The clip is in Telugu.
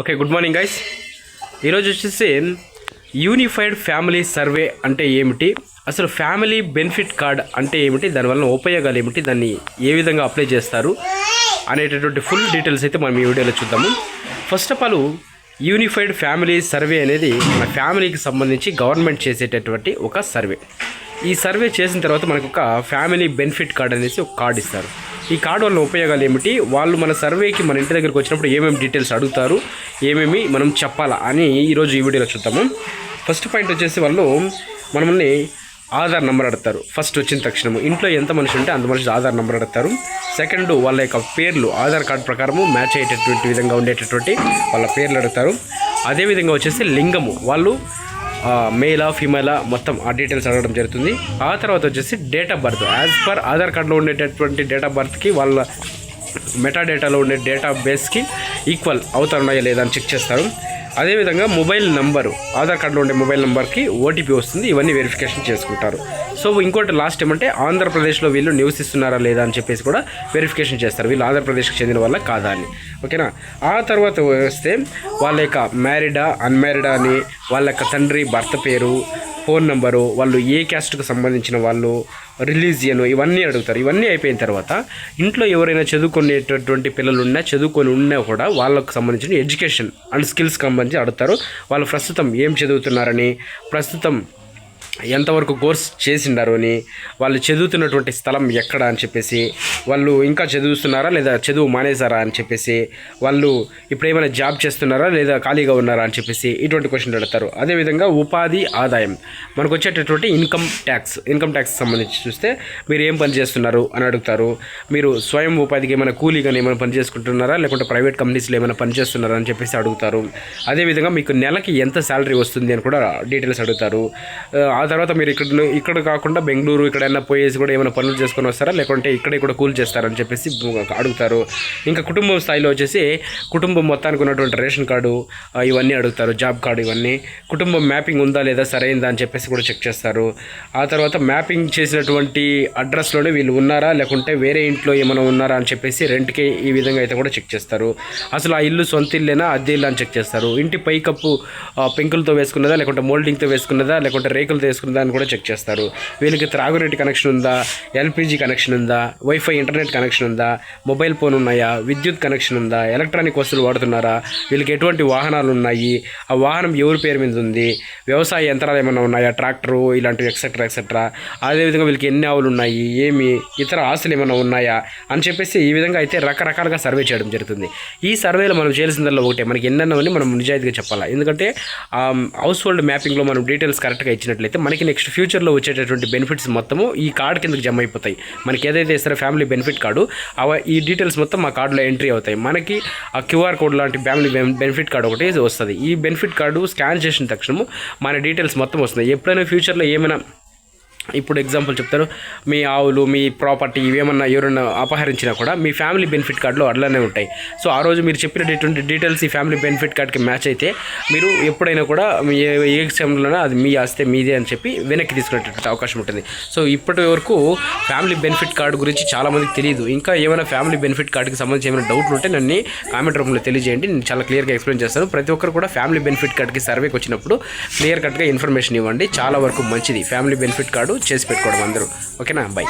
ఓకే గుడ్ మార్నింగ్ గైస్ ఈరోజు వచ్చేసి యూనిఫైడ్ ఫ్యామిలీ సర్వే అంటే ఏమిటి? అసలు ఫ్యామిలీ బెనిఫిట్ కార్డ్ అంటే ఏమిటి? దానివల్ల ఉపయోగాలు ఏమిటి? దాన్ని ఏ విధంగా అప్లై చేస్తారు? అనేటటువంటి ఫుల్ డీటెయిల్స్ అయితే మనం ఈ వీడియోలో చూద్దాము. First of all unified family survey అనేది మన ఫ్యామిలీకి సంబంధించి గవర్నమెంట్ చేసేటటువంటి ఒక సర్వే ఈ సర్వే చేసిన తర్వాత మనకు ఒక ఫ్యామిలీ బెనిఫిట్ కార్డ్ అనేసి ఒక కార్డు ఇస్తారు. ఈ కార్డు వల్ల ఉపయోగాలు ఏమిటి? వాళ్ళు మన సర్వేకి మన ఇంటి దగ్గరికి వచ్చినప్పుడు ఏమేమి డీటెయిల్స్ అడుగుతారు? ఏమేమి మనం చెప్పాలా అని ఈరోజు ఈ వీడియోలో చూద్దాము. ఫస్ట్ పాయింట్ వచ్చేసి వాళ్ళు మనల్ని ఆధార్ నెంబర్ అడతారు ఫస్ట్ వచ్చిన తక్షణము. ఇంట్లో ఎంత మనిషి ఉంటే అంత మనిషి ఆధార్ నెంబర్ అడతారు సెకండ్ వాళ్ళ యొక్క పేర్లు ఆధార్ కార్డు ప్రకారము మ్యాచ్ అయ్యేటటువంటి విధంగా ఉండేటటువంటి వాళ్ళ పేర్లు అడుగుతారు. అదేవిధంగా వచ్చేసి లింగము. వాళ్ళు మేలా ఫీమేలా మొత్తం ఆ డీటెయిల్స్ అడగడం జరుగుతుంది. ఆ తర్వాత వచ్చేసి date of birth as per Aadhaar కార్డులో ఉండేటటువంటి డేట్ ఆఫ్ బర్త్కి వాళ్ళ మెటా డేటాలో ఉండే డేటా బేస్కి ఈక్వల్ అవుతున్నాయా లేదా అని చెక్ చేస్తారు. అదేవిధంగా మొబైల్ నంబరు ఆధార్ కార్డులో ఉండే మొబైల్ నెంబర్కి ఓటీపీ వస్తుంది. ఇవన్నీ వెరిఫికేషన్ చేసుకుంటారు. సో ఇంకోటి లాస్ట్ ఏమంటే ఆంధ్రప్రదేశ్లో వీళ్ళు నివసిస్తున్నారా లేదా అని చెప్పేసి కూడా వెరిఫికేషన్ చేస్తారు. వీళ్ళు ఆంధ్రప్రదేశ్కి చెందిన వాళ్ళ కాదా అని. ఓకేనా? ఆ తర్వాత వస్తే వాళ్ళ యొక్క మ్యారీడా అన్మ్యారీడా అని వాళ్ళ యొక్క తండ్రి భర్త పేరు ఫోన్ నెంబరు వాళ్ళు ఏ క్యాస్ట్కు సంబంధించిన వాళ్ళు రిలీజియన్ ఇవన్నీ అడుగుతారు. ఇవన్నీ అయిపోయిన తర్వాత ఇంట్లో ఎవరైనా చదువుకునేటటువంటి పిల్లలు ఉన్నా చదువుకొని ఉన్నా కూడా వాళ్ళకు సంబంధించిన ఎడ్యుకేషన్ అండ్ స్కిల్స్ సంబంధించి అడుగుతారు. వాళ్ళు ప్రస్తుతం ఏం చదువుతున్నారని ప్రస్తుతం ఎంతవరకు కోర్స్ చేసిండారు అని వాళ్ళు చదువుతున్నటువంటి స్థలం ఎక్కడ అని చెప్పేసి వాళ్ళు ఇంకా చదువుతున్నారా లేదా చదువు మానేశారా అని చెప్పేసి వాళ్ళు ఇప్పుడు ఏమైనా జాబ్ చేస్తున్నారా లేదా ఖాళీగా ఉన్నారా అని చెప్పేసి ఇటువంటి క్వశ్చన్లు అడుగుతారు. అదేవిధంగా ఉపాధి ఆదాయం. మనకు వచ్చేటటువంటి ఇన్కమ్ ట్యాక్స్ ఇన్కమ్ ట్యాక్స్ సంబంధించి చూస్తే మీరు ఏం పని చేస్తున్నారు అని అడుగుతారు. మీరు స్వయం ఉపాధికి ఏమైనా కూలీగానే ఏమైనా పని చేసుకుంటున్నారా లేకుంటే ప్రైవేట్ కంపెనీస్లో ఏమైనా పని చేస్తున్నారా అని చెప్పేసి అడుగుతారు. అదేవిధంగా మీకు నెలకి ఎంత శాలరీ వస్తుంది అని కూడా డీటెయిల్స్ అడుగుతారు. ఆ తర్వాత మీరు ఇక్కడ ఇక్కడ కాకుండా బెంగళూరు ఇక్కడైనా పోయేసి కూడా ఏమైనా పనులు చేసుకొని వస్తారా లేకుంటే ఇక్కడే కూడా కూల్ చేస్తారని చెప్పేసి అడుగుతారు. ఇంకా కుటుంబం స్థాయిలో వచ్చేసి కుటుంబం మొత్తానికి ఉన్నటువంటి రేషన్ కార్డు ఇవన్నీ అడుగుతారు. జాబ్ కార్డు ఇవన్నీ. కుటుంబం మ్యాపింగ్ ఉందా లేదా సరైందా అని చెప్పేసి కూడా చెక్ చేస్తారు. ఆ తర్వాత మ్యాపింగ్ చేసినటువంటి అడ్రస్లోనే వీళ్ళు ఉన్నారా లేకుంటే వేరే ఇంట్లో ఏమైనా ఉన్నారా అని చెప్పేసి రెంట్కి ఈ విధంగా అయితే కూడా చెక్ చేస్తారు. అసలు ఆ ఇల్లు సొంత ఇల్లేనా అద్దె ఇల్లు అని చెక్ చేస్తారు. ఇంటి పైకప్పు పెంకులతో వేసుకున్నదా లేకుంటే మోల్డింగ్తో వేసుకున్నదా లేకుంటే రేకులతో వేసుకున్నదా అని కూడా చెక్ చేస్తారు. వీళ్ళకి త్రాగునీటి కనెక్షన్ ఉందా ఎల్పిజి కనెక్షన్ ఉందా వైఫై ఇంటర్నెట్ కనెక్షన్ ఉందా? మొబైల్ ఫోన్ ఉన్నాయా? విద్యుత్ కనెక్షన్ ఉందా? ఎలక్ట్రానిక్ వస్తువులు వాడుతున్నారా? వీళ్ళకి ఎటువంటి వాహనాలు ఉన్నాయి? ఆ వాహనం ఎవరి పేరు మీద ఉంది? వ్యవసాయ యంత్రాలు ఏమైనా ఉన్నాయా? ట్రాక్టరు ఇలాంటివి ఎక్సెట్రా ఎక్సెట్రా అదేవిధంగా వీళ్ళకి ఎన్ని ఆవులు ఉన్నాయి? ఏమి? ఇతర ఆస్తులు ఏమైనా ఉన్నాయా? అని చెప్పేసి ఈ విధంగా అయితే రకరకాలుగా సర్వే చేయడం జరుగుతుంది. ఈ సర్వేలో మనం చేయాల్సిందల్లో ఒకటే. మనకి ఎన్నెన్నవని మనం నిజాయితీగా చెప్పాలా? ఎందుకంటే హౌస్ హోల్డ్ మ్యాపింగ్లో మనం డీటెయిల్స్ కరెక్ట్గా ఇచ్చినట్లయితే మనకి నెక్స్ట్ ఫ్యూచర్లో వచ్చేటటువంటి బెనిఫిట్స్ మొత్తము ఈ కార్డ్ కిందకి జమ అయిపోతాయి. మనకి ఏదైతే ఇస్తారో ఫ్యామిలీ బెనిఫిట్ కార్డు. అవ ఈ డీటెయిల్స్ మొత్తం మా కార్డులో ఎంట్రీ అవుతాయి. మనకి ఆ క్యూఆర్ కోడ్ లాంటి ఫ్యామిలీ బెనిఫిట్ కార్డు ఒకటి వస్తుంది. ఈ బెనిఫిట్ కార్డు స్కాన్ చేసిన తక్షణము మన డీటెయిల్స్ మొత్తం వస్తుంది ఎప్పుడైనా ఫ్యూచర్లో ఏమైనా ఇప్పుడు ఎగ్జాంపుల్ చెప్తారు మీ ఆవులు మీ ప్రాపర్టీ ఇవేమన్నా ఎవరైనా అపహరించినా కూడా మీ ఫ్యామిలీ బెనిఫిట్ కార్డులో అట్లానే ఉంటాయి. సో ఆ రోజు మీరు చెప్పినటువంటి డీటెయిల్స్ ఈ ఫ్యామిలీ బెనిఫిట్ కార్డ్కి మ్యాచ్ అయితే మీరు ఎప్పుడైనా కూడా మీ ఏ ఏ సమయంలోనే అది మీ ఆస్తే మీదే అని చెప్పి వెనక్కి తీసుకునేటటువంటి అవకాశం ఉంటుంది. సో ఇప్పటి వరకు ఫ్యామిలీ బెనిఫిట్ కార్డు గురించి చాలామందికి తెలియదు. ఇంకా ఏమైనా ఫ్యామిలీ బెనిఫిట్ కార్డుకి సంబంధించి ఏమైనా డౌట్లు ఉంటే నన్ను కామెంట్ రూపంలో తెలియజేయండి. నేను చాలా క్లియర్గా ఎక్స్ప్లెయిన్ చేస్తాను. ప్రతి ఒక్కరు కూడా ఫ్యామిలీ బెనిఫిట్ కార్డ్కి సర్వేకి వచ్చినప్పుడు క్లియర్ కట్గా ఇన్ఫర్మేషన్ ఇవ్వండి. చాలా వరకు మంచిది. ఫ్యామిలీ బెనిఫిట్ కార్డు చేసి పెట్టుకోవడం అందరూ. ఓకేనా? బై